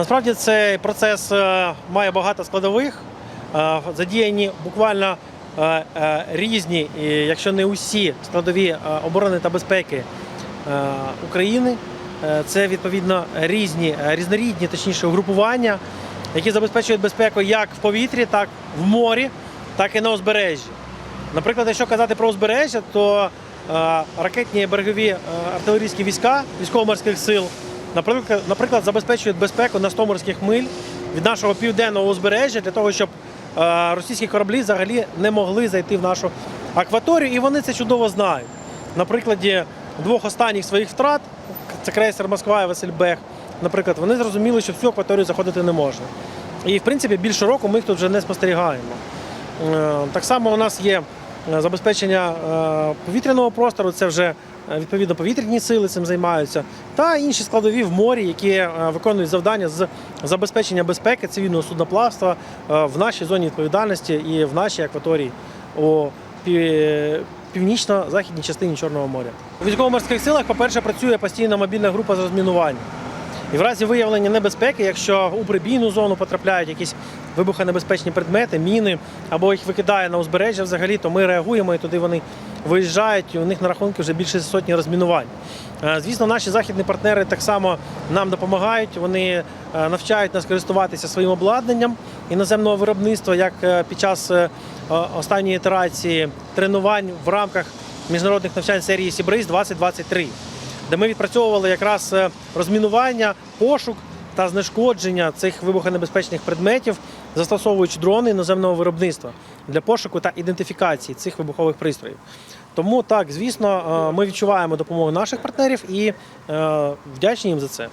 Насправді цей процес е, має багато складових. Е, Задіяні буквально е, різні, якщо не усі складові оборони та безпеки України. Це відповідно різні, різнорідні, точніше, угрупування, які забезпечують безпеку як в повітрі, так в морі, так і на узбережжі. Наприклад, якщо казати про узбережжя, то ракетні берегові артилерійські війська військово-морських сил, наприклад, наприклад, забезпечують безпеку на 100 морських миль від нашого південного узбережжя для того, щоб е, російські кораблі взагалі не могли зайти в нашу акваторію, і вони це чудово знають. На прикладі двох останніх своїх втрат, це крейсер Москва і Василь Бех, наприклад, вони зрозуміли, що в цю акваторію заходити не можна. І в принципі більше року ми їх тут вже не спостерігаємо. Е, Так само у нас є забезпечення е, повітряного простору, це вже е, відповідно повітряні сили цим займаються, та інші складові в морі, які е, виконують завдання з забезпечення безпеки цивільного судноплавства е, в нашій зоні відповідальності і в нашій акваторії у північно-західній частині Чорного моря. У військово-морських силах, по-перше, працює постійна мобільна група з розмінування. І в разі виявлення небезпеки, якщо у прибійну зону потрапляють якісь вибухонебезпечні предмети, міни або їх викидає на узбережжя взагалі, то ми реагуємо і туди вони виїжджають, і у них на рахунку вже більше сотні розмінувань. Е, Звісно, наші західні партнери так само нам допомагають. Вони е, навчають нас користуватися своїм обладнанням іноземного виробництва, як е, під час останньої ітерації тренувань в рамках міжнародних навчань серії Сібриз 2023 де ми відпрацьовували якраз е, розмінування, пошук та знешкодження цих вибухонебезпечних предметів, застосовуючи дрони іноземного виробництва для пошуку та ідентифікації цих вибухових пристроїв. Тому так, звісно, е, ми відчуваємо допомогу наших партнерів і е, вдячні їм за це.